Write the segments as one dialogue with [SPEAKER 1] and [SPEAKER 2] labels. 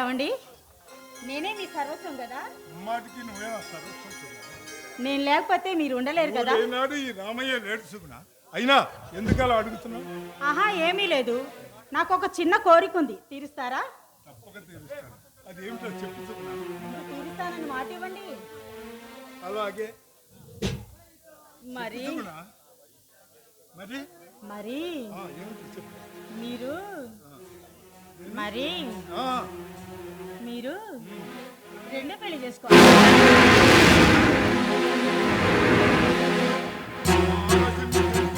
[SPEAKER 1] ఏమండి? నేనే మీ సర్వస్వం కదా?
[SPEAKER 2] అమ్మాటికి నువ్వే నా సర్వస్వం సుగుణ.
[SPEAKER 1] నేను లేకపోతే మీరు ఉండలేరు కదా?
[SPEAKER 2] ఈ రామయ్య లేడు సుగుణ. అయినా ఎందుకు అలా అడుగుతున్నావు?
[SPEAKER 1] ఆహా ఏమీ లేదు. నాకు ఒక చిన్న కోరిక ఉంది. తీరుస్తారా?
[SPEAKER 2] తప్పక తెలుస్తాను అది ఏమిటో చెప్పు సుగుణ.
[SPEAKER 1] తీరుస్తానని మాట ఇవ్వండి.
[SPEAKER 2] అలాగే.
[SPEAKER 1] మరి?
[SPEAKER 2] సుగుణ. మరి?
[SPEAKER 1] మరి?
[SPEAKER 2] ఆ, ఏమిటి చెప్పు?
[SPEAKER 1] మీరు? మరి?
[SPEAKER 2] ఆ,
[SPEAKER 1] మీరు రెండో పెళ్ళి చేసుకోవాలి.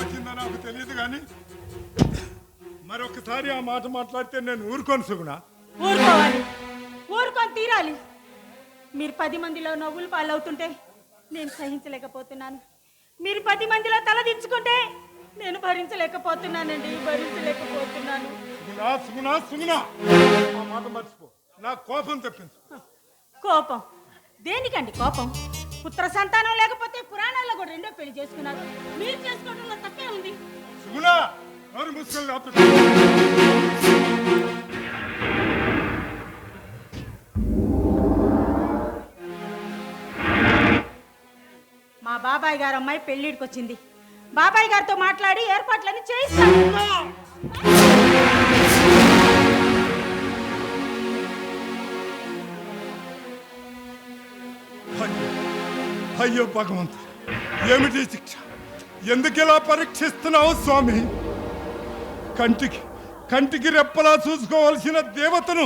[SPEAKER 2] వచ్చిందో నాకు తెలియదు కానీ మరొకసారి ఆ మాట మాట్లాడితే నేను ఊరుకోను సుగుణ.
[SPEAKER 1] ఊరుకోవాలి. ఊరుకొని తీరాలి. మీరు పది మందిలో నవ్వులు పాలవుతుంటే నేను సహించలేకపోతున్నాను. మీరు పది మందిలో తల దించుకుంటే నేను భరించలేకపోతున్నానండి భరించలేకపోతున్నాను.
[SPEAKER 2] సుగుణ సుగుణ సుగుణ. ఆ మాట మర్చిపో. నా కోపం తెప్పించు.
[SPEAKER 1] కోపం? దేనికండి కోపం? పుత్ర సంతానం లేకపోతే పురాణాల్లో కూడా రెండో పెళ్ళి చేసుకున్నారు. మీరు చేసుకోవడంలో తప్పే ఉంది.
[SPEAKER 2] సుగుణ నోరు మూసుకొని లోపలికి
[SPEAKER 1] మా బాబాయ్ గారు అమ్మాయి పెళ్ళిడికి వచ్చింది. బాబాయ్ గారితో మాట్లాడి ఏర్పాట్లన్నీ చేయిస్తాను.
[SPEAKER 2] అయ్యో భగవంతు ఏమిటి శిక్ష? ఎందుకిలా పరీక్షిస్తున్నావు స్వామి? కంటికి కంటికి రెప్పలా చూసుకోవాల్సిన దేవతను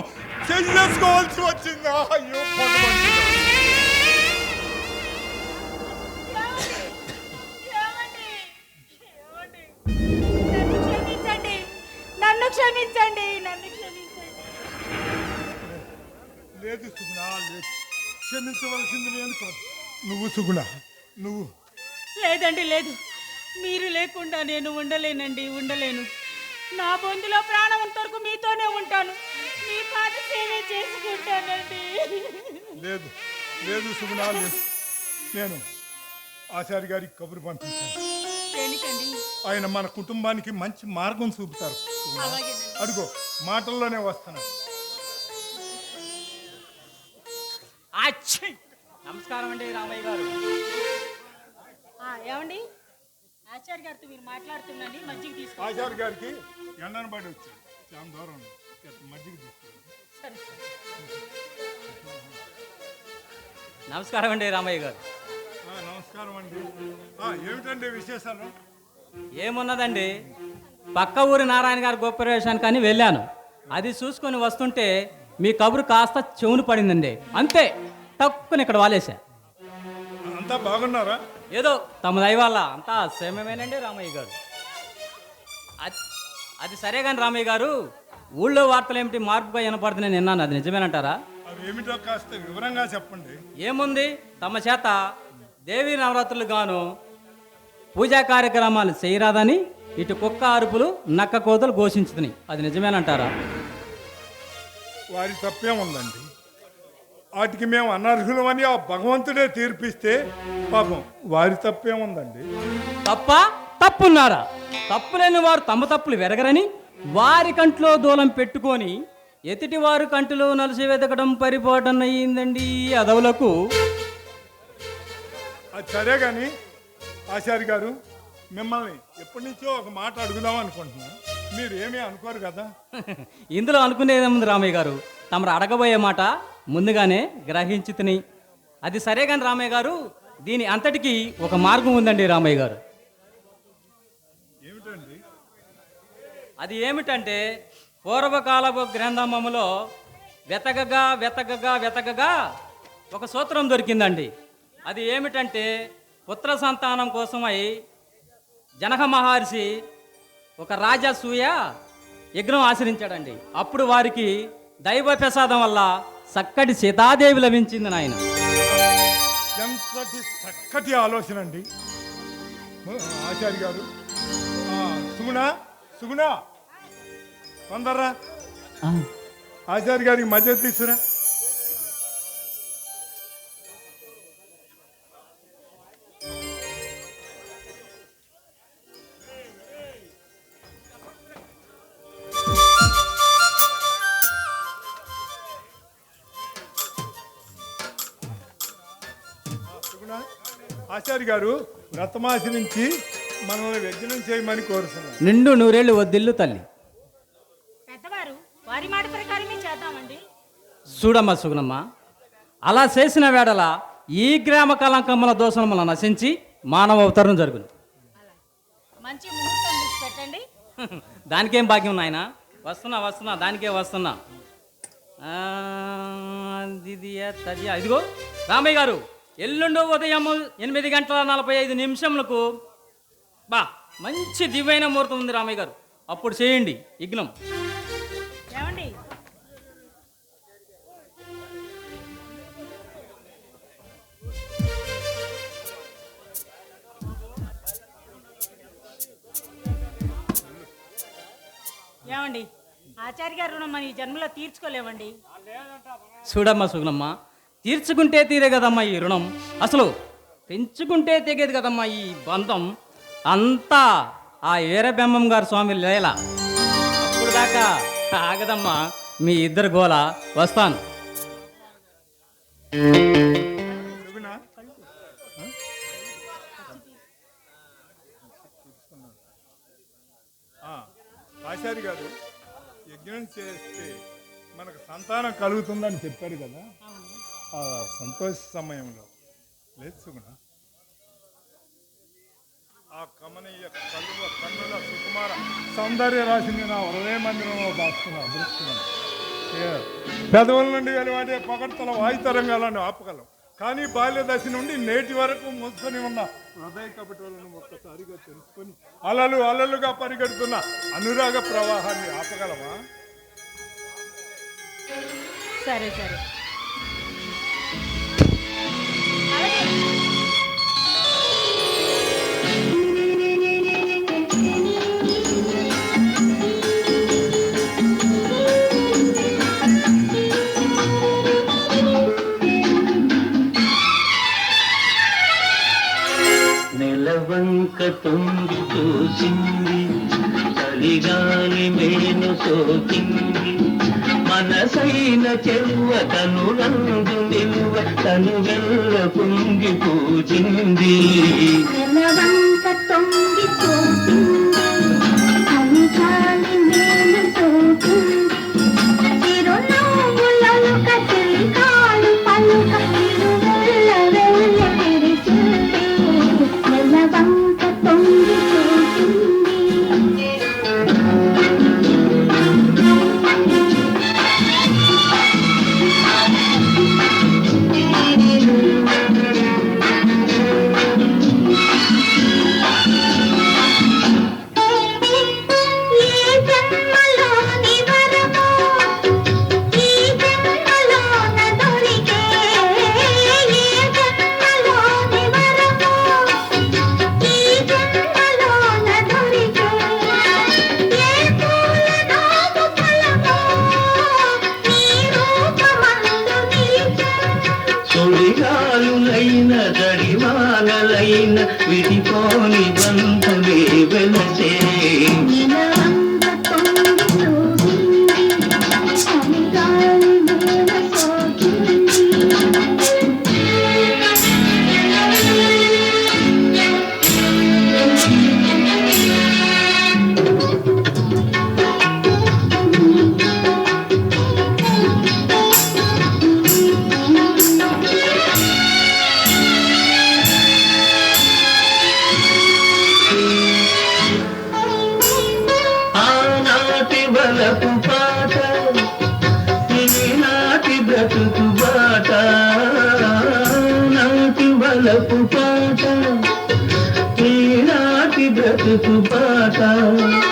[SPEAKER 2] చెయ్యేసుకోవాల్సి వచ్చిందా? అయ్యో
[SPEAKER 1] క్షమించండి. నన్ను క్షమించండి. నన్ను క్షమించండి.
[SPEAKER 2] లేదు సుగుణ లేదు. క్షమించవలసింది నేను కాదు. నువ్వు సుగుణ నువ్వు.
[SPEAKER 1] లేదండి లేదు. మీరు లేకుండా నేను ఉండలేనండి ఉండలేను. నా బొందులో ప్రాణం ఉన్నంత వరకు మీతోనే ఉంటాను. మీ పాద సేవే చేసుకుంటానండి.
[SPEAKER 2] లేదు లేదు సుగుణ లేదు. నేను ఆచార్య గారికి కబురు పంపించాను.
[SPEAKER 1] దేనికండి?
[SPEAKER 2] ఆయన మన కుటుంబానికి మంచి మార్గం చూపుతారు.
[SPEAKER 1] అలాగేనండి.
[SPEAKER 2] అడుగో మాటల్లోనే వస్తున్నాను.
[SPEAKER 3] అచ్చి నమస్కారం అండి రామయ్య గారు.
[SPEAKER 1] ఆ, ఏమండి? ఆచార్య గారితో మీరు మాట్లాడుతుండండి మజ్జిగ తీసుకో
[SPEAKER 2] ఆచార్య గారికి ఎండను పడి వచ్చాడు చాలా దూరం. మజ్జిగ
[SPEAKER 1] సరే సరే.
[SPEAKER 3] నమస్కారం అండి రామయ్య గారు.
[SPEAKER 2] ఆ, నమస్కారం అండి. ఆ, ఏమిటండి విశేషాలు?
[SPEAKER 3] ఏమున్నదండి? పక్క ఊరి నారాయణ గారి గోప్రవేశానికి అని వెళ్ళాను. అది చూసుకొని వస్తుంటే మీ కబురు కాస్త చెవును పడిందండి. అంతే. తక్కువ ఇక్కడ వాలేశా.
[SPEAKER 2] అంతా బాగున్నారా?
[SPEAKER 3] ఏదో తమ దయ వల్ల అంతా క్షేమమేనండి రామయ్య గారు. అది అది సరే కానీ రామయ్య గారు ఊళ్ళో వార్తలు ఏమిటి మార్పుగా వినపడుతున్నాయి విన్నాను అది నిజమేనంటారా?
[SPEAKER 2] ఏమిటో కాస్త వివరంగా చెప్పండి.
[SPEAKER 3] ఏముంది? తమ చేత దేవీ నవరాత్రులు గాను పూజా కార్యక్రమాలు చేయరాదని ఇటు కుక్క అరుపులు నక్క కోతలు ఘోషించుతున్నాయి. అది నిజమేనంటారా?
[SPEAKER 2] వారి తప్పే ఉందండి వాటికి మేము అనర్హులమని ఆ భగవంతుడే తీర్పిస్తే పాపం వారి తప్పే ఉందండి
[SPEAKER 3] తప్ప తప్పున్నారా? తప్పులేని వారు తమ తప్పులు వెరగరని వారి కంట్లో దూలం పెట్టుకొని ఎతిటి వారి కంటిలో నలిసి వెతకడం పరిపాటన అయ్యిందండి ఈ అదవులకు.
[SPEAKER 2] అది సరే కానీ ఆచార్య గారు మిమ్మల్ని ఎప్పటి నుంచో ఒక మాట అడుగుదాం అనుకుంటున్నా. మీరు ఏమీ అనుకోరు కదా?
[SPEAKER 3] ఇందులో అనుకునేదేముంది రామయ్య గారు? తమరు అడగబోయే మాట ముందుగానే గ్రహించి తిని అది సరే కానీ రామయ్య గారు దీని అంతటికి ఒక మార్గం ఉందండి రామయ్య గారు. అది ఏమిటంటే పూర్వకాలపు గ్రంథమములో వెతకగా వెతకగా వెతకగా ఒక సూత్రం దొరికిందండి. అది ఏమిటంటే పుత్ర సంతానం కోసమై జనక మహర్షి ఒక రాజసూయ యజ్ఞం ఆచరించాడండి. అప్పుడు వారికి దైవ ప్రసాదం వల్ల చక్కటి సీతాదేవి లభించింది నాయన.
[SPEAKER 2] ఎంతటి చక్కటి ఆలోచన అండి ఆచార్య గారు. సుగుణ సుగుణ. తొందరరా. ఆచార్య గారికి మధ్య తీసుకురా. ఆచార్య గారు వ్రతమాచరించి మనల్ని వ్యజనం చేయమని కోరుతున్నాను.
[SPEAKER 3] నిండు నూరేళ్ళు వద్దిల్లు తల్లి.
[SPEAKER 1] పెద్దవారు వారి మాట ప్రకారమే చేద్దామండి.
[SPEAKER 3] చూడమ్మ సుగుణమ్మ అలా చేసిన వేడల ఈ గ్రామ కలంకమ్మల దోషముల నశించి మానవ అవతరణం జరుగును.
[SPEAKER 1] మంచి ముహూర్తం చూసి పెట్టండి.
[SPEAKER 3] దానికేం భాగ్యం నాయన? వస్తున్నా వస్తున్నా దానికే వస్తున్నా. ఆ, దిదియ తదియ. ఇదిగో రామయ్య గారు. ఎల్లుండి ఉదయం ఎనిమిది గంటల నలభై ఐదు నిమిషములకు బా మంచి దివ్యైన ముహూర్తం ఉంది రామయ్య గారు. అప్పుడు చేయండి యజ్ఞం.
[SPEAKER 1] ఏమండి? ఏమండి? ఆచార్య గారు మన ఈ జన్మలో తీర్చుకోలేమండి.
[SPEAKER 3] చూడమ్మా సుగుణమ్మ తీర్చుకుంటే తీరే కదమ్మా ఈ రుణం. అసలు పెంచుకుంటే తెగేది కదమ్మా ఈ బంధం. అంతా ఆ వీరబెమ్మం గారు స్వామి లేల. అప్పుడు దాకా ఆగదమ్మా మీ ఇద్దరు గోల. వస్తాను.
[SPEAKER 2] ఆచారి గారు యజ్ఞం చేస్తే మనకు సంతానం కలుగుతుందని చెప్పారు కదా. ఆ సంతోష సమయంలో లేదు సుగుణ ఆ కమనీయ కలువ కన్నుల సుకుమార సౌందర్య రాశిని నా హృదయ మందిరంలో దాచుకున్న అదృష్టమని పెదవుల నుండి వెలువడే పొగడ్తల వాయుతరంగాలను ఆపగలం. కానీ బాల్య దశ నుండి నేటి వరకు మూసుకొని ఉన్న హృదయ కపటలను ఒక్కసారిగా తెలుసుకొని అలలు అలలుగా పరిగెడుతున్న అనురాగ ప్రవాహాన్ని ఆపగలమా?
[SPEAKER 1] సరే సరే.
[SPEAKER 4] తొంగి చూసింది చలిగాలి మేను సోకింది. మనసైన చెవ్వ తను రంగు నిల్వ తను వెళ్ళ పొంగి పూజింది
[SPEAKER 5] తొంగి చూసింది
[SPEAKER 4] ఈనాటి బ్రతుకు